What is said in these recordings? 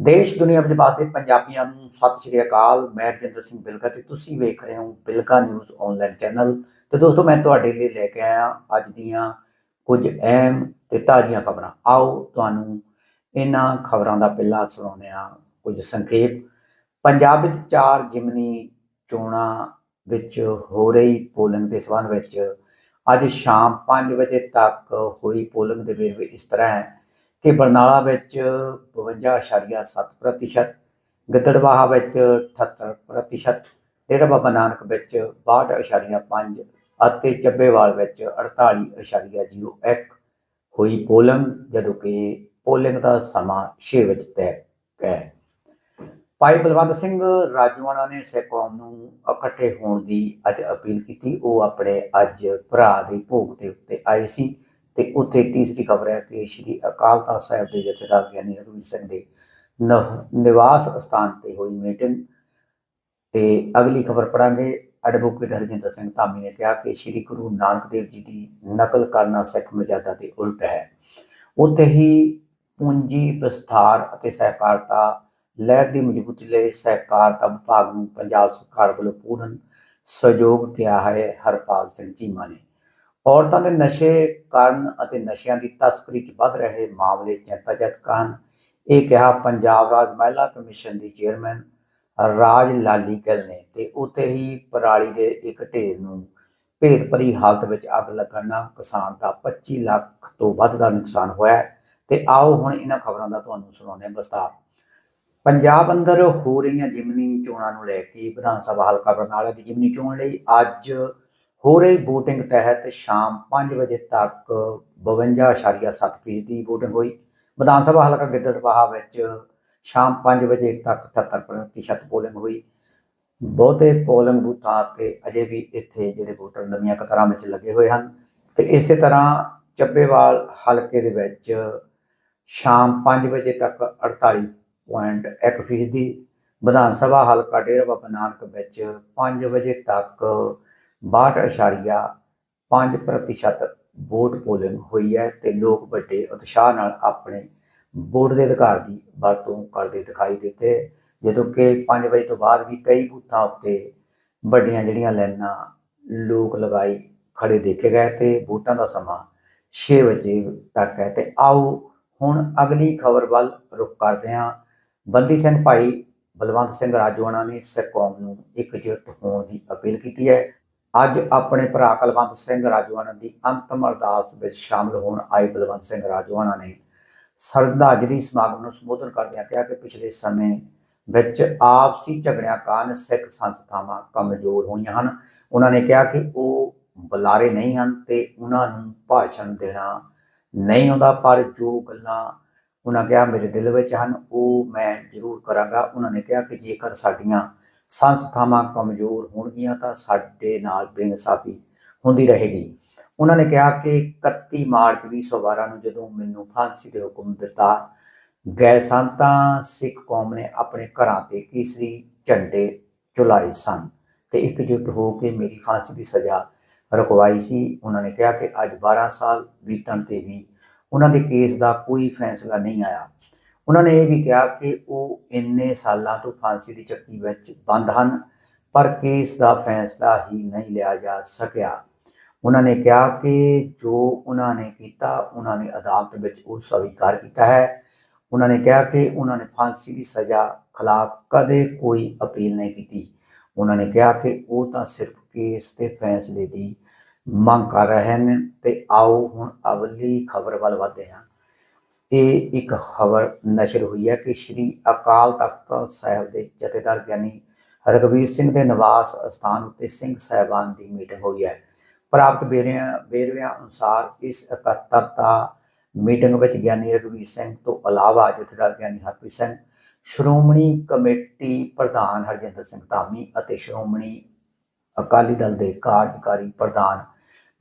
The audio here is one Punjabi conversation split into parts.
ਦੇਸ਼, ਦੁਨੀਆ ਵਿੱਚ ਵਸਦੇ ਪੰਜਾਬੀਆਂ ਨੂੰ ਸਤਿ ਸ਼੍ਰੀ ਅਕਾਲ। ਮੈਂ ਰਜਿੰਦਰ ਸਿੰਘ ਬਿਲਗਾ ਤੇ ਤੁਸੀਂ ਵੇਖ ਰਹੇ ਹੋ ਬਿਲਗਾ ਨਿਊਜ਼ ਆਨਲਾਈਨ ਚੈਨਲ। ਤੇ ਦੋਸਤੋ, ਮੈਂ ਤੁਹਾਡੇ ਲਈ ਲੈ ਕੇ ਆਇਆ ਅੱਜ ਦੀਆਂ ਕੁਝ ਅਹਿਮ ਤੇ ਤਾਜ਼ੀਆਂ ਖਬਰਾਂ। ਆਓ, ਤੁਹਾਨੂੰ ਇਹਨਾਂ ਖਬਰਾਂ ਦਾ ਪਹਿਲਾਂ ਸੁਣਾਉਂਦੇ ਹਾਂ ਕੁਝ ਸੰਖੇਪ। ਪੰਜਾਬ ਵਿੱਚ ਚਾਰ ਜਿਮਨੀ ਚੋਣਾਂ ਵਿੱਚ ਹੋ ਰਹੀ ਪੋਲਿੰਗ ਦੇ ਸੰਬੰਧ ਵਿੱਚ ਅੱਜ ਸ਼ਾਮ 5 ਵਜੇ ਤੱਕ ਹੋਈ ਪੋਲਿੰਗ ਦੇ ਵੇਰਵੇ ਇਸ ਤਰ੍ਹਾਂ ਹੈ। ਕਿ ਬਰਨਾਲਾ ਵਿੱਚ 52.7% ਗਿੱਦੜਬਾਹਾ ਵਿੱਚ 78% ਡੇਰਾ ਬਾਬਾ ਨਾਨਕ ਵਿੱਚ 62.5 ਅਤੇ ਚੱਬੇਵਾਲ ਵਿੱਚ 48.01 ਹੋਈ ਪੋਲਿੰਗ, ਜਦੋਂ ਕਿ ਪੋਲਿੰਗ ਦਾ ਸਮਾਂ 6 ਵਜੇ ਤੈਅ ਹੈ। ਭਾਈ ਬਲਵੰਤ ਸਿੰਘ ਰਾਜੂਆਣਾ ਨੇ ਸਿੱਖ ਕੌਮ ਨੂੰ ਇਕੱਠੇ ਹੋਣ ਦੀ ਅੱਜ ਅਪੀਲ ਕੀਤੀ। ਉਹ ਆਪਣੇ ਅੱਜ ਭਰਾ ਦੇ ਭੋਗ ਦੇ ਉੱਤੇ ਆਏ ਸੀ। ਤੇ ਉੱਥੇ ਤੀਸਰੀ ਖਬਰ ਹੈ ਕਿ ਸ਼੍ਰੀ ਅਕਾਲ ਤਖਤ ਸਾਹਿਬ ਦੇ ਜਥੇਦਾਰ ਗਿਆਨੀ ਰਘਵੀਰ ਸਿੰਘ ਦੇ ਨਵ- ਨਿਵਾਸ ਸਥਾਨ ਤੇ ਹੋਈ ਮੀਟਿੰਗ ਤੇ ਅਗਲੀ ਖਬਰ ਪੜਾਂਗੇ ਐਡਵੋਕੇਟ ਹਰਜਿੰਦਰ ਸਿੰਘ ਧਾਮੀ ਨੇ ਕਿਹਾ ਕਿ ਸ਼੍ਰੀ ਗੁਰੂ ਨਾਨਕ ਦੇਵ ਜੀ ਦੀ ਨਕਲ ਕਰਨਾ ਸਿੱਖ ਮਰਜ਼ਾਦਾ ਦੇ ਉਲਟ ਹੈ। ਉੱਥੇ ਹੀ ਪੂੰਜੀ ਵਿਸਥਾਰ ਅਤੇ ਸਹਿਕਾਰਤਾ, ਲਹਿਰ ਦੀ ਮਜ਼ਬੂਤੀ ਲਈ ਸਹਿਕਾਰਤਾ ਵਿਭਾਗ ਨੂੰ ਪੰਜਾਬ ਸਰਕਾਰ ਵੱਲੋਂ ਪੂਰਨ ਸਹਿਯੋਗ ਕਿਹਾ ਹੈ ਹਰਪਾਲ ਸਿੰਘ ਚੀਮਾ ਨੇ। ਔਰਤਾਂ ਦੇ ਨਸ਼ੇ ਕਾਰਨ ਅਤੇ ਨਸ਼ਿਆਂ ਦੀ ਤਸਕਰੀ 'ਚ ਵੱਧ ਰਹੇ ਮਾਮਲੇ ਚਿੰਤਾਜਨਕ ਹਨ ਇਹ ਕਿਹਾ ਪੰਜਾਬ ਰਾਜ ਮਹਿਲਾ ਕਮਿਸ਼ਨ ਦੀ ਚੇਅਰਮੈਨ ਰਾਜ ਲਾਲੀ ਗਿੱਲ ਨੇ ਤੇ ਉੱਥੇ ਹੀ ਪਰਾਲੀ ਦੇ ਇੱਕ ਢੇਰ ਨੂੰ ਭੇਦ ਭਰੀ ਹਾਲਤ ਵਿੱਚ ਅੱਗ ਲੱਗਣ ਨਾਲ ਕਿਸਾਨ ਦਾ 25 ਲੱਖ ਤੋਂ ਵੱਧ ਦਾ ਨੁਕਸਾਨ ਹੋਇਆ ਹੈ। ਤੇ ਆਓ ਹੁਣ ਇਹਨਾਂ ਖਬਰਾਂ ਦਾ ਤੁਹਾਨੂੰ ਸੁਣਾਉਂਦੇ ਹਾਂ ਵਿਸਤਾਰ ਪੰਜਾਬ ਅੰਦਰ ਹੋ ਰਹੀਆਂ ਜਿਮਨੀ ਚੋਣਾਂ ਨੂੰ ਲੈ ਕੇ ਵਿਧਾਨ ਸਭਾ ਹਲਕਾ ਬਰਨਾਲਾ ਦੀ ਜਿਮਨੀ ਚੋਣ ਲਈ ਅੱਜ ਹੋ ਰਹੀ VOTING ਤਹਿਤ ਸ਼ਾਮ 5 ਵਜੇ ਤੱਕ 52.7% ਦੀ VOTING ਹੋਈ। ਵਿਧਾਨ ਸਭਾ ਹਲਕਾ ਗਿੱਦੜਬਾਹਾ ਵਿੱਚ ਸ਼ਾਮ 5 ਵਜੇ ਤੱਕ 78% ਪੋਲਿੰਗ ਹੋਈ। ਬਹੁਤੇ ਪੋਲਿੰਗ ਬੂਥਾਂ ਤੇ ਅਜੇ ਵੀ ਇੱਥੇ ਜਿਹੜੇ ਵੋਟਰ ਲੰਮੀਆਂ ਕਤਾਰਾਂ ਵਿੱਚ ਲੱਗੇ ਹੋਏ ਹਨ। ਤੇ ਇਸੇ ਤਰ੍ਹਾਂ ਚੱਬੇਵਾਲ ਹਲਕੇ ਦੇ ਵਿੱਚ ਸ਼ਾਮ 5 ਵਜੇ ਤੱਕ 48.1 ਫੀਸਦੀ, ਵਿਧਾਨ ਸਭਾ ਹਲਕਾ ਡੇਰਾ ਬਾਬਾ ਨਾਨਕ ਵਿੱਚ 5 ਵਜੇ ਤੱਕ 62.5 ਪ੍ਰਤੀਸ਼ਤ ਵੋਟ ਪੋਲਿੰਗ ਹੋਈ ਹੈ ਤੇ ਲੋਕ ਵੱਡੇ ਉਤਸ਼ਾਹ ਨਾਲ ਆਪਣੇ ਵੋਟ ਦੇ ਅਧਿਕਾਰ ਦੀ ਵਰਤੋਂ ਕਰਦੇ ਦਿਖਾਈ ਦਿੱਤੇ। ਜਦੋਂ ਕਿ 5 ਵਜੇ ਤੋਂ ਬਾਅਦ ਵੀ ਕਈ ਬੂਥਾਂ ਉੱਤੇ ਵੱਡੀਆਂ ਜਿਹੜੀਆਂ ਲਾਈਨਾਂ ਲੋਕ ਲਗਾਈ ਖੜੇ ਦੇਖੇ ਗਏ ਤੇ ਵੋਟਾਂ ਦਾ ਸਮਾਂ 6 ਵਜੇ ਤੱਕ ਹੈ। ਤੇ ਆਓ ਹੁਣ ਅਗਲੀ ਖਬਰ ਵੱਲ ਰੁਕ ਕਰਦੇ ਹਾਂ। ਬੰਦੀ ਸਿੰਘ ਭਾਈ ਬਲਵੰਤ ਸਿੰਘ ਰਾਜੋਆਣਾ ਨੇ ਸਿੱਖ ਕੌਮ ਨੂੰ ਇਕਜੁੱਟ ਹੋਣ ਦੀ ਅਪੀਲ ਕੀਤੀ ਹੈ। ਅੱਜ ਆਪਣੇ ਭਰਾ ਕੁਲਵੰਤ ਸਿੰਘ ਰਾਜੋਆਣਾ ਦੀ ਅੰਤਮ ਅਰਦਾਸ ਵਿੱਚ ਸ਼ਾਮਲ ਹੋਣ ਆਏ ਬਲਵੰਤ ਸਿੰਘ ਰਾਜੋਆਣਾ ਨੇ ਸਰਦਾਜਰੀ ਸਮਾਗਮ ਨੂੰ ਸੰਬੋਧਨ ਕਰਦਿਆਂ ਕਿਹਾ ਕਿ ਪਿਛਲੇ ਸਮੇਂ ਵਿੱਚ ਆਪਸੀ ਝਗੜਿਆਂ ਕਾਰਨ ਸਿੱਖ ਸੰਸਥਾਵਾਂ ਕਮਜ਼ੋਰ ਹੋਈਆਂ ਹਨ। ਉਹਨਾਂ ਨੇ ਕਿਹਾ ਕਿ ਉਹ ਬੁਲਾਰੇ ਨਹੀਂ ਹਨ ਤੇ ਉਹਨਾਂ ਨੂੰ ਭਾਸ਼ਣ ਦੇਣਾ ਨਹੀਂ ਆਉਂਦਾ, ਪਰ ਜੋ ਗੱਲਾਂ ਉਹਨਾਂ ਕਿਹਾ ਮੇਰੇ ਦਿਲ ਵਿੱਚ ਹਨ, ਉਹ ਮੈਂ ਜ਼ਰੂਰ ਕਰਾਂਗਾ। ਉਹਨਾਂ ਨੇ ਕਿਹਾ ਕਿ ਜੇਕਰ ਸਾਡੀਆਂ ਸੰਸਥਾਵਾਂ ਕਮਜ਼ੋਰ ਹੋਣਗੀਆਂ ਤਾਂ ਸਾਡੇ ਨਾਲ ਬੇਇਨਸਾਫੀ ਹੁੰਦੀ ਰਹੇਗੀ। ਉਹਨਾਂ ਨੇ ਕਿਹਾ ਕਿ 31 ਮਾਰਚ 2012 ਨੂੰ ਜਦੋਂ ਮੈਨੂੰ ਫਾਂਸੀ ਦੇ ਹੁਕਮ ਦਿੱਤਾ, ਗਏ ਸਨ ਤਾਂ ਸਿੱਖ ਕੌਮ ਨੇ ਆਪਣੇ ਘਰਾਂ ਤੇ ਕੇਸਰੀ ਝੰਡੇ ਚੁਲਾਏ ਸਨ ਤੇ ਇਕਜੁੱਟ ਹੋ ਕੇ ਮੇਰੀ ਫਾਂਸੀ ਦੀ ਸਜ਼ਾ ਰੁਕਵਾਈ ਸੀ। ਉਹਨਾਂ ਨੇ ਕਿਹਾ ਕਿ ਅੱਜ 12 ਸਾਲ ਬੀਤਣ ਤੇ ਵੀ ਉਹਨਾਂ ਦੇ ਕੇਸ ਦਾ ਕੋਈ ਫੈਸਲਾ ਨਹੀਂ ਆਇਆ। ਉਹਨਾਂ ਨੇ ਇਹ ਵੀ ਕਿਹਾ ਕਿ ਉਹ ਇੰਨੇ ਸਾਲਾਂ ਤੋਂ ਫਾਂਸੀ ਦੀ ਚੱਕੀ ਵਿੱਚ ਬੰਦ ਹਨ, ਪਰ ਕੇਸ ਦਾ ਫੈਸਲਾ ਹੀ ਨਹੀਂ ਲਿਆ ਜਾ ਸਕਿਆ। ਉਹਨਾਂ ਨੇ ਕਿਹਾ ਕਿ ਜੋ ਉਹਨਾਂ ਨੇ ਕੀਤਾ, ਉਹਨਾਂ ਨੇ ਅਦਾਲਤ ਵਿੱਚ ਉਹ ਸਵੀਕਾਰ ਕੀਤਾ ਹੈ। ਉਹਨਾਂ ਨੇ ਕਿਹਾ ਕਿ ਉਹਨਾਂ ਨੇ ਫਾਂਸੀ ਦੀ ਸਜ਼ਾ ਖਿਲਾਫ ਕਦੇ ਕੋਈ ਅਪੀਲ ਨਹੀਂ ਕੀਤੀ। ਉਹਨਾਂ ਨੇ ਕਿਹਾ ਕਿ ਉਹ ਤਾਂ ਸਿਰਫ ਕੇਸ ਦੇ ਫੈਸਲੇ ਦੀ ਮੰਗ ਕਰ ਰਹੇ ਨੇ ਤੇ ਆਓ ਹੁਣ ਅਗਲੀ ਖਬਰ ਵੱਲ ਵਧਦੇ ਹਾਂ। ਇਹ ਇੱਕ ਖਬਰ ਨਸ਼ਰ ਹੋਈ ਹੈ ਕਿ ਸ਼੍ਰੀ ਅਕਾਲ ਤਖਤ ਸਾਹਿਬ ਦੇ ਜਥੇਦਾਰ ਗਿਆਨੀ ਰਘਵੀਰ ਸਿੰਘ ਦੇ ਨਿਵਾਸ ਸਥਾਨ ਉੱਤੇ ਸਿੰਘ ਸਾਹਿਬਾਨ ਦੀ ਮੀਟਿੰਗ ਹੋਈ ਹੈ। ਪ੍ਰਾਪਤ ਵੇਰਵਿਆਂ ਵੇਰਵਿਆਂ ਅਨੁਸਾਰ ਇਸ ਇਕੱਤਰਤਾ ਮੀਟਿੰਗ ਵਿੱਚ ਗਿਆਨੀ ਰਘਵੀਰ ਸਿੰਘ ਤੋਂ ਇਲਾਵਾ ਜਥੇਦਾਰ ਗਿਆਨੀ ਹਰਪ੍ਰੀਤ ਸਿੰਘ, ਸ਼੍ਰੋਮਣੀ ਕਮੇਟੀ ਪ੍ਰਧਾਨ ਹਰਜਿੰਦਰ ਸਿੰਘ ਧਾਮੀ ਅਤੇ ਸ਼੍ਰੋਮਣੀ ਅਕਾਲੀ ਦਲ ਦੇ ਕਾਰਜਕਾਰੀ ਪ੍ਰਧਾਨ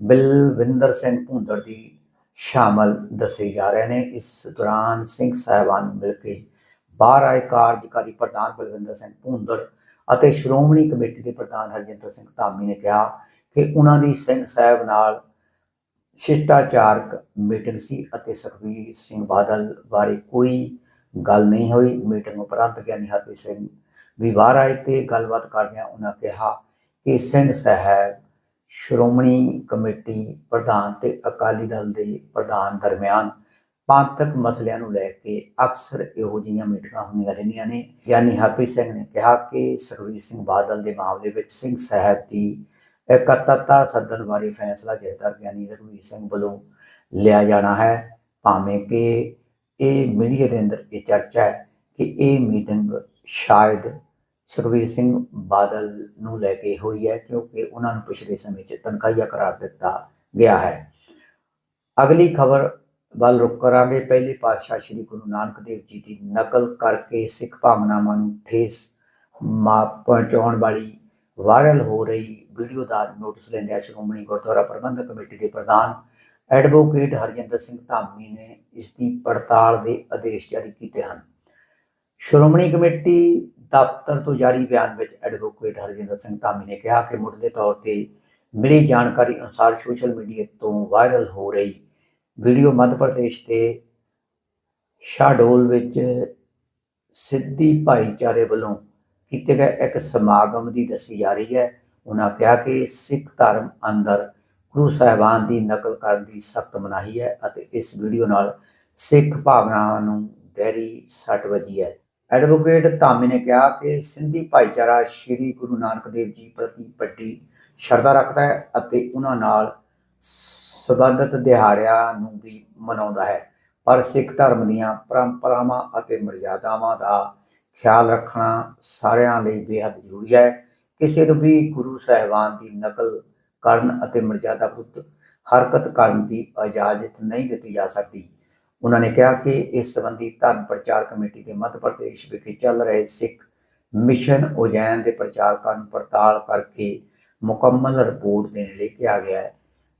ਬਲਵਿੰਦਰ ਸਿੰਘ ਭੁੰਦੜ ਦੀ ਸ਼ਾਮਲ ਦੱਸੇ ਜਾ ਰਹੇ ਨੇ। ਇਸ ਦੌਰਾਨ ਸਿੰਘ ਸਾਹਿਬਾਨ ਨੂੰ ਮਿਲ ਕੇ ਬਾਹਰ ਆਏ ਕਾਰਜਕਾਰੀ ਪ੍ਰਧਾਨ ਬਲਵਿੰਦਰ ਸਿੰਘ ਭੁੰਦੜ ਅਤੇ ਸ਼੍ਰੋਮਣੀ ਕਮੇਟੀ ਦੇ ਪ੍ਰਧਾਨ ਹਰਜਿੰਦਰ ਸਿੰਘ ਧਾਮੀ ਨੇ ਕਿਹਾ ਕਿ ਉਹਨਾਂ ਦੀ ਸਿੰਘ ਸਾਹਿਬ ਨਾਲ ਸ਼ਿਸ਼ਟਾਚਾਰਕ ਮੀਟਿੰਗ ਸੀ ਅਤੇ ਸੁਖਬੀਰ ਸਿੰਘ ਬਾਦਲ ਬਾਰੇ ਕੋਈ ਗੱਲ ਨਹੀਂ ਹੋਈ। ਮੀਟਿੰਗ ਉਪਰੰਤ ਗਿਆਨੀ ਹਰਪ੍ਰੀਤ ਸਿੰਘ ਵੀ ਬਾਹਰ ਆਏ ਤੇ ਗੱਲਬਾਤ ਕਰਦਿਆਂ ਉਹਨਾਂ ਕਿਹਾ ਕਿ ਸਿੰਘ ਸਾਹਿਬ ਸ਼੍ਰੋਮਣੀ ਕਮੇਟੀ ਪ੍ਰਧਾਨ ਤੇ ਅਕਾਲੀ ਦਲ ਦੇ ਪ੍ਰਧਾਨ ਦਰਮਿਆਨ ਪੰਥਕ ਮਸਲਿਆਂ ਨੂੰ ਲੈ ਕੇ ਅਕਸਰ ਇਹੋ ਜਿਹੀਆਂ ਮੀਟਿੰਗਾਂ ਹੁੰਦੀਆਂ ਰਹਿੰਦੀਆਂ ਨੇ। ਗਿਆਨੀ ਹਰਪ੍ਰੀਤ ਸਿੰਘ ਨੇ ਕਿਹਾ ਕਿ ਸੁਖਬੀਰ ਸਿੰਘ ਬਾਦਲ ਦੇ ਮਾਮਲੇ ਵਿੱਚ ਸਿੰਘ ਸਾਹਿਬ ਦੀ ਇਕੱਤਰਤਾ ਸੱਦਣ ਬਾਰੇ ਫੈਸਲਾ ਜਥੇਦਾਰ ਗਿਆਨੀ ਰਘਵੀਰ ਸਿੰਘ ਵੱਲੋਂ ਲਿਆ ਜਾਣਾ ਹੈ। ਭਾਵੇਂ ਕਿ ਇਹ ਮੀਡੀਆ ਦੇ ਅੰਦਰ ਇਹ ਚਰਚਾ ਹੈ ਕਿ ਇਹ ਮੀਟਿੰਗ ਸ਼ਾਇਦ ਸੁਖਬੀਰ ਸਿੰਘ ਬਾਦਲ ਨੂੰ ਲੈ ਕੇ ਹੋਈ ਹੈ, ਕਿਉਂਕਿ ਉਹਨਾਂ ਨੂੰ ਪਿਛਲੇ ਸਮੇਂ 'ਚ ਤਨਖਾਹੀਆ ਕਰਾਰ ਦਿੱਤਾ ਗਿਆ ਹੈ। ਅਗਲੀ ਖਬਰ ਵੱਲ ਰੁਕ ਕਰਾਂਗੇ। ਪਹਿਲੇ ਪਾਤਸ਼ਾਹ ਸ੍ਰੀ ਗੁਰੂ ਨਾਨਕ ਦੇਵ ਜੀ ਦੀ ਨਕਲ ਕਰਕੇ ਸਿੱਖ ਭਾਵਨਾਵਾਂ ਨੂੰ ਠੇਸ ਮਾ ਪਹੁੰਚਾਉਣ ਵਾਲੀ ਵਾਇਰਲ ਹੋ ਰਹੀ ਵੀਡੀਓ ਦਾ ਨੋਟਿਸ ਲੈਂਦਿਆਂ ਸ਼੍ਰੋਮਣੀ ਗੁਰਦੁਆਰਾ ਪ੍ਰਬੰਧਕ ਕਮੇਟੀ ਦੇ ਪ੍ਰਧਾਨ ਐਡਵੋਕੇਟ ਹਰਜਿੰਦਰ ਸਿੰਘ ਧਾਮੀ ਨੇ ਇਸ ਦੀ ਪੜਤਾਲ ਦੇ ਆਦੇਸ਼ ਜਾਰੀ ਕੀਤੇ ਹਨ। ਸ਼੍ਰੋਮਣੀ ਕਮੇਟੀ ਦਫ਼ਤਰ ਤੋਂ ਜਾਰੀ ਬਿਆਨ ਵਿੱਚ ਐਡਵੋਕੇਟ ਹਰਜਿੰਦਰ ਸਿੰਘ ਧਾਮੀ ਨੇ ਕਿਹਾ ਕਿ ਮੁੱਢਲੇ ਤੌਰ ਤੇ ਮਿਲੀ ਜਾਣਕਾਰੀ ਅਨੁਸਾਰ ਸੋਸ਼ਲ ਮੀਡੀਆ ਤੋਂ ਵਾਇਰਲ ਹੋ ਰਹੀ ਵੀਡੀਓ ਮੱਧ ਪ੍ਰਦੇਸ਼ ਦੇ ਸ਼ਾਡੋਲ ਵਿੱਚ ਸਿੱਧੀ ਭਾਈਚਾਰੇ ਵੱਲੋਂ ਕੀਤੇ ਗਏ ਇੱਕ ਸਮਾਗਮ ਦੀ ਦੱਸੀ ਜਾ ਰਹੀ ਹੈ। ਉਹਨਾਂ ਕਿਹਾ ਕਿ ਸਿੱਖ ਧਰਮ ਅੰਦਰ ਗੁਰੂ ਸਾਹਿਬਾਨ ਦੀ ਨਕਲ ਕਰਨ ਦੀ ਸਖਤ ਮਨਾਹੀ ਹੈ ਅਤੇ ਇਸ ਵੀਡੀਓ ਨਾਲ ਸਿੱਖ ਭਾਵਨਾਵਾਂ ਨੂੰ ਗਹਿਰੀ ਸੱਟ ਵੱਜੀ ਹੈ। ਐਡਵੋਕੇਟ ਧਾਮੀ ਨੇ ਕਿਹਾ ਕਿ ਸਿੰਧੀ ਭਾਈਚਾਰਾ ਸ੍ਰੀ ਗੁਰੂ ਨਾਨਕ ਦੇਵ ਜੀ ਪ੍ਰਤੀ ਵੱਡੀ ਸ਼ਰਧਾ ਰੱਖਦਾ ਹੈ ਅਤੇ ਉਹਨਾਂ ਨਾਲ ਸੰਬੰਧਿਤ ਦਿਹਾੜਿਆਂ ਨੂੰ ਵੀ ਮਨਾਉਂਦਾ ਹੈ। ਪਰ ਸਿੱਖ ਧਰਮ ਦੀਆਂ ਪਰੰਪਰਾਵਾਂ ਅਤੇ ਮਰਜ਼ਾਦਾਵਾਂ ਦਾ ਖਿਆਲ ਰੱਖਣਾ ਸਾਰਿਆਂ ਲਈ ਬੇहद ਜ਼ਰੂਰੀ ਹੈ। ਕਿਸੇ ਨੂੰ ਵੀ ਗੁਰੂ ਸਾਹਿਬਾਨ ਦੀ ਨਕਲ ਕਰਨ ਅਤੇ ਮਰਜ਼ਾਦਾ ਬੁੱਧ ਹਰਕਤ ਕਰਨ ਦੀ ਇਜਾਜ਼ਤ ਨਹੀਂ ਦਿੱਤੀ ਜਾ ਸਕਦੀ। ਉਹਨਾਂ ਨੇ ਕਿਹਾ ਕਿ ਇਸ ਸੰਬੰਧੀ ਧਰਮ ਪ੍ਰਚਾਰ ਕਮੇਟੀ ਦੇ ਮੱਧ ਪ੍ਰਦੇਸ਼ ਵਿਖੇ ਚੱਲ ਰਹੇ ਸਿੱਖ ਮਿਸ਼ਨ ਉਜੈਨ ਦੇ ਪ੍ਰਚਾਰਕਾਂ ਨੂੰ ਪੜਤਾਲ ਕਰਕੇ ਮੁਕੰਮਲ ਰਿਪੋਰਟ ਦੇਣ ਲਈ ਕਿਹਾ ਗਿਆ ਹੈ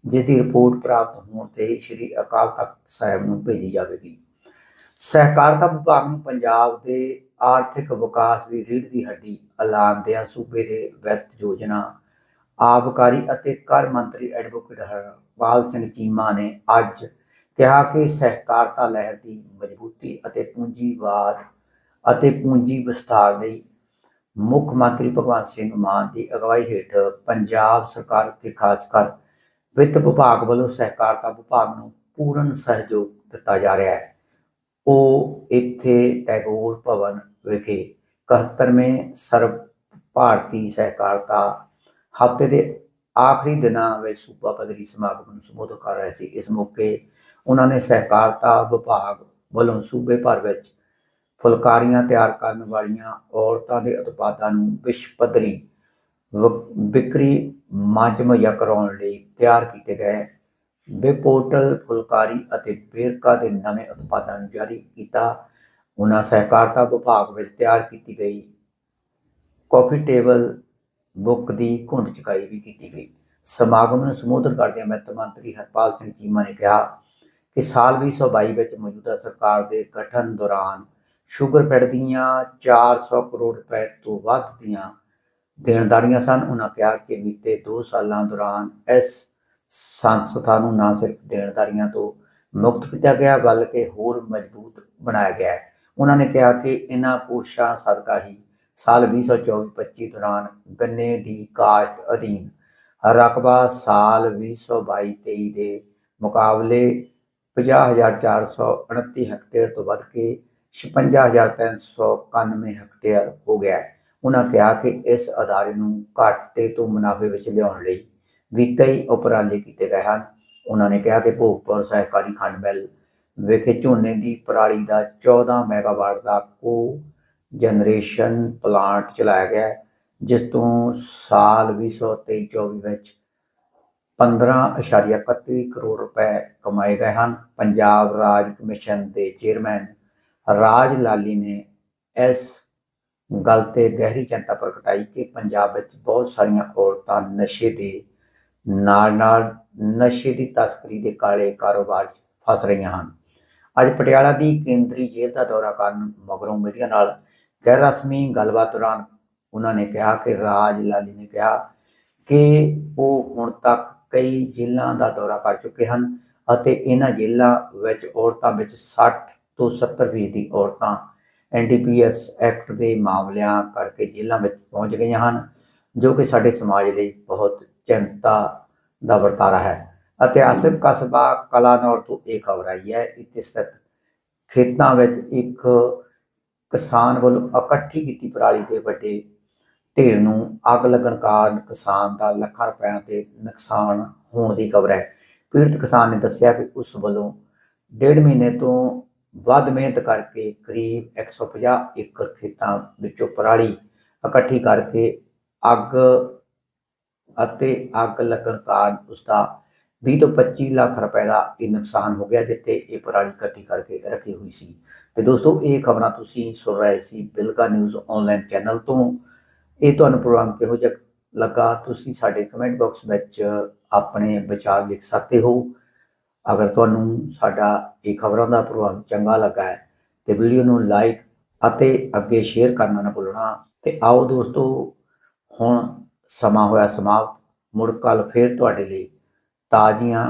ਜਿਸ ਦੀ ਰਿਪੋਰਟ ਪ੍ਰਾਪਤ ਹੋਣ ਤੇ ਸ੍ਰੀ ਅਕਾਲ ਤਖਤ ਸਾਹਿਬ ਨੂੰ ਭੇਜੀ ਜਾਵੇਗੀ। ਸਹਿਕਾਰਤਾ ਵਿਭਾਗ ਨੂੰ ਪੰਜਾਬ ਦੇ ਆਰਥਿਕ ਵਿਕਾਸ ਦੀ ਰੀੜ੍ਹ ਦੀ ਹੱਡੀ ਐਲਾਨਦਿਆਂ ਸੂਬੇ ਦੇ ਵਿੱਤ ਯੋਜਨਾ ਆਬਕਾਰੀ ਅਤੇ ਕਰ ਮੰਤਰੀ ਐਡਵੋਕੇਟ ਹਰਪਾਲ ਸਿੰਘ ਚੀਮਾ ਨੇ ਅੱਜ ਕਿਹਾ ਕਿ ਸਹਿਕਾਰਤਾ ਲਹਿਰ ਦੀ ਮਜ਼ਬੂਤੀ ਅਤੇ ਪੂੰਜੀਵਾਦ ਅਤੇ ਪੂੰਜੀ ਵਿਸਥਾਰ ਲਈ ਮੁੱਖ ਮੰਤਰੀ ਭਗਵੰਤ ਸਿੰਘ ਮਾਨ ਦੀ ਅਗਵਾਈ ਹੇਠ ਪੰਜਾਬ ਸਰਕਾਰ ਤੇ ਖਾਸ ਕਰ ਵਿੱਤ ਵਿਭਾਗ ਵੱਲੋਂ ਸਹਿਕਾਰਤਾ ਵਿਭਾਗ ਨੂੰ ਪੂਰਨ ਸਹਿਯੋਗ ਦਿੱਤਾ ਜਾ ਰਿਹਾ ਹੈ। ਉਹ ਇੱਥੇ ਟੈਗੋਰ ਭਵਨ ਵਿਖੇ 71ਵੇਂ ਸਰਬ ਭਾਰਤੀ ਸਹਿਕਾਰਤਾ ਹਫ਼ਤੇ ਦੇ ਆਖਰੀ ਦਿਨਾਂ ਵਿੱਚ ਸੂਬਾ ਪੱਧਰੀ ਸਮਾਗਮ ਨੂੰ ਸੰਬੋਧਨ ਕਰ ਰਹੇ ਸੀ। ਇਸ ਮੌਕੇ ਉਹਨਾਂ ਨੇ ਸਹਿਕਾਰਤਾ ਵਿਭਾਗ ਵੱਲੋਂ ਸੂਬੇ ਭਰ ਵਿੱਚ ਫੁਲਕਾਰੀਆਂ ਤਿਆਰ ਕਰਨ ਵਾਲੀਆਂ ਔਰਤਾਂ ਦੇ ਉਤਪਾਦਾਂ ਨੂੰ ਵਿਸ਼ਵ ਪੱਧਰੀ ਵ- ਵਿਕਰੀ ਮੰਚ ਮੁਹੱਈਆ ਕਰਾਉਣ ਲਈ ਤਿਆਰ ਕੀਤੇ ਗਏ। ਵੇ ਫੁਲਕਾਰੀ ਅਤੇ ਬੇਰਕਾ ਦੇ ਨਵੇਂ ਉਤਪਾਦਾਂ ਨੂੰ ਜਾਰੀ ਕੀਤਾ। ਉਹਨਾਂ ਸਹਿਕਾਰਤਾ ਵਿਭਾਗ ਵਿੱਚ ਤਿਆਰ ਕੀਤੀ ਗਈ। ਕਾਫੀ ਟੇਬਲ ਬੁੱਕ ਦੀ ਘੁੰਡ ਚੁਕਾਈ ਵੀ ਕੀਤੀ ਗਈ। ਸਮਾਗਮ ਨੂੰ ਸੰਬੋਧਨ ਕਰਦਿਆਂ ਵਿੱਤ ਮੰਤਰੀ ਹਰਪਾਲ ਸਿੰਘ ਚੀਮਾ ਨੇ ਕਿਹਾ ਕਿ ਸਾਲ 2022 ਵਿੱਚ ਮੌਜੂਦਾ ਸਰਕਾਰ ਦੇ ਗਠਨ ਦੌਰਾਨ ਸ਼ੂਗਰਫੈਡ ਦੀਆਂ 400 ਕਰੋੜ ਰੁਪਏ ਤੋਂ ਵੱਧ ਦੀਆਂ ਦੇਣਦਾਰੀਆਂ ਸਨ। ਉਹਨਾਂ ਕਿਹਾ ਕਿ ਬੀਤੇ 2 ਸਾਲਾਂ ਦੌਰਾਨ ਇਸ ਸੰਸਥਾ ਨੂੰ ਨਾ ਸਿਰਫ ਦੇਣਦਾਰੀਆਂ ਤੋਂ ਮੁਕਤ ਕੀਤਾ ਗਿਆ, ਬਲਕਿ ਹੋਰ ਮਜ਼ਬੂਤ ਬਣਾਇਆ ਗਿਆ ਉਹਨਾਂ ਨੇ ਕਿਹਾ ਕਿ ਇਹਨਾਂ ਕੋਸ਼ਿਸ਼ਾਂ ਸਦਕਾ ਹੀ ਸਾਲ 2024-25 ਦੌਰਾਨ ਗੰਨੇ ਦੀ ਕਾਸ਼ਤ ਅਧੀਨ ਰਕਬਾ ਸਾਲ 2022-23 ਦੇ ਮੁਕਾਬਲੇ 50429 ਹੈਕਟੇਅਰ ਤੋਂ ਵੱਧ ਕੇ 56391 ਹੈਕਟੇਅਰ ਹੋ ਗਿਆ ਹੈ। ਉਹਨਾਂ ਕਿਹਾ ਕਿ ਇਸ ਅਦਾਰੇ ਨੂੰ ਘਾਟੇ ਤੋਂ ਮੁਨਾਫੇ ਵਿੱਚ ਲਿਆਉਣ ਲਈ ਵੀ ਕਈ ਉਪਰਾਲੇ ਕੀਤੇ ਗਏ ਹਨ। ਉਹਨਾਂ ਨੇ ਕਿਹਾ ਕਿ ਭੋਗਪੁਰ ਸਹਿਕਾਰੀ ਖੰਡ ਮਿੱਲ ਵਿਖੇ ਝੋਨੇ ਦੀ ਪਰਾਲੀ ਦਾ 14 ਮੈਗਾਵਾਟ ਦਾ ਕੋ ਜਨਰੇਸ਼ਨ ਪਲਾਂਟ ਚਲਾਇਆ ਗਿਆ ਜਿਸ ਤੋਂ ਸਾਲ 2023-24 ਵਿੱਚ 15.31 ਕਰੋੜ ਰੁਪਏ ਕਮਾਏ ਗਏ ਹਨ। ਪੰਜਾਬ ਰਾਜ ਕਮਿਸ਼ਨ ਦੇ ਚੇਅਰਮੈਨ ਰਾਜ ਲਾਲੀ ਨੇ ਇਸ ਗੱਲ ਤੇ ਗਹਿਰੀ ਚਿੰਤਾ ਪ੍ਰਗਟਾਈ ਕਿ ਪੰਜਾਬ ਵਿੱਚ ਬਹੁਤ ਸਾਰੀਆਂ ਔਰਤਾਂ ਨਸ਼ੇ ਦੇ ਨਾਲ ਨਾਲ ਨਸ਼ੇ ਦੀ ਤਸਕਰੀ ਦੇ ਕਾਲੇ ਕਾਰੋਬਾਰ 'ਚ ਫਸ ਰਹੀਆਂ ਹਨ। ਅੱਜ ਪਟਿਆਲਾ ਦੀ ਕੇਂਦਰੀ ਜੇਲ੍ਹ ਦਾ ਦੌਰਾ ਕਰਨ ਮਗਰੋਂ ਮੀਡੀਆ ਨਾਲ ਗੈਰ ਰਸਮੀ ਗੱਲਬਾਤ ਦੌਰਾਨ ਉਹਨਾਂ ਨੇ ਕਿਹਾ ਕਿ ਰਾਜ ਲਾਲੀ ਨੇ ਕਿਹਾ ਕਿ ਉਹ ਹੁਣ ਤੱਕ ਕਈ ਜੇਲ੍ਹਾਂ ਦਾ ਦੌਰਾ ਕਰ ਚੁੱਕੇ ਹਨ ਅਤੇ ਇਹਨਾਂ ਜੇਲ੍ਹਾਂ ਵਿੱਚ ਔਰਤਾਂ ਵਿੱਚ 60 ਤੋਂ 70% ਦੀ ਔਰਤਾਂ ਐਨਡੀਪੀਐਸ ਐਕਟ ਦੇ ਮਾਮਲਿਆਂ ਕਰਕੇ ਜੇਲ੍ਹਾਂ ਵਿੱਚ ਪਹੁੰਚ ਗਈਆਂ ਹਨ, ਜੋ ਕਿ ਸਾਡੇ ਸਮਾਜ ਲਈ ਬਹੁਤ ਚਿੰਤਾ ਦਾ ਵਰਤਾਰਾ ਹੈ। ਇਤਿਹਾਸਕ ਕਸਬਾ ਕਲਾਨੌਰ ਤੋਂ ਇਹ ਖਬਰ ਆਈ ਹੈ, ਇੱਥੇ ਸਥਿਤ ਖੇਤਾਂ ਵਿੱਚ ਇੱਕ ਕਿਸਾਨ ਵੱਲੋਂ ਇਕੱਠੀ ਕੀਤੀ ਪਰਾਲੀ ਦੇ ਵੱਡੇ ਢੇਰ ਨੂੰ ਅੱਗ ਲੱਗਣ ਕਾਰਨ ਕਿਸਾਨ ਦਾ ਲੱਖਾਂ ਰੁਪਏ ਦੇ ਨੁਕਸਾਨ ਹੋਣ ਦੀ ਖਬਰ ਹੈ। ਪੀੜਤ ਕਿਸਾਨ ਨੇ ਦੱਸਿਆ ਕਿ ਉਸ ਵੱਲੋਂ ਡੇਢ ਮਹੀਨੇ ਤੋਂ ਵੱਧ ਮਿਹਨਤ ਕਰਕੇ ਕਰੀਬ 150 ਏਕੜ ਖੇਤਾਂ ਵਿੱਚੋਂ ਪਰਾਲੀ ਇਕੱਠੀ ਕਰਕੇ ਅੱਗ ਅਤੇ ਅੱਗ ਲੱਗਣ ਕਾਰਨ ਉਸ ਦਾ 20 ਤੋਂ 25 ਲੱਖ ਰੁਪਏ ਦਾ ਇਹ ਨੁਕਸਾਨ ਹੋ ਗਿਆ, ਜਿੱਥੇ ਇਹ ਪਰਾਲੀ ਇਕੱਠੀ ਕਰਕੇ ਰੱਖੀ ਹੋਈ ਸੀ। ਤੇ ਦੋਸਤੋ, ਇਹ ਖਬਰਾਂ ਤੁਸੀਂ ਸੁਣ ਰਹੇ ਸੀ ਬਿਲਕਾ ਨਿਊਜ਼ ਆਨਲਾਈਨ ਚੈਨਲ ਤੋਂ। ਇਹ ਤੁਹਾਨੂੰ ਪ੍ਰੋਗਰਾਮ ਕਿਹੋ ਜਿਹਾ ਲੱਗਾ? ਤੁਸੀਂ ਸਾਡੇ ਕਮੈਂਟ ਬਾਕਸ ਵਿੱਚ ਆਪਣੇ ਵਿਚਾਰ ਲਿਖ ਸਕਦੇ ਹੋ। ਅਗਰ ਤੁਹਾਨੂੰ ਸਾਡਾ ਇਹ ਖਬਰਾਂ ਦਾ ਪ੍ਰੋਗਰਾਮ ਚੰਗਾ ਲੱਗਾ ਹੈ ਤੇ ਵੀਡੀਓ ਨੂੰ ਲਾਈਕ ਅਤੇ ਅੱਗੇ ਸ਼ੇਅਰ ਕਰਨਾ ਨਾ ਭੁੱਲਣਾ। ਤੇ ਆਓ ਦੋਸਤੋ, ਹੁਣ ਸਮਾਂ ਹੋਇਆ ਸਮਾਪਤ। ਮੁੜ ਕੱਲ ਫੇਰ ਤੁਹਾਡੇ ਲਈ ਤਾਜ਼ੀਆਂ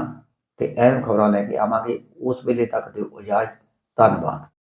ਤੇ ਅਹਿਮ ਖਬਰਾਂ ਲੈ ਕੇ ਆਵਾਂਗੇ। ਉਸ ਵੇਲੇ ਤੱਕ ਦਿਓ ਇਜਾਜ਼ਤ। ਧੰਨਵਾਦ।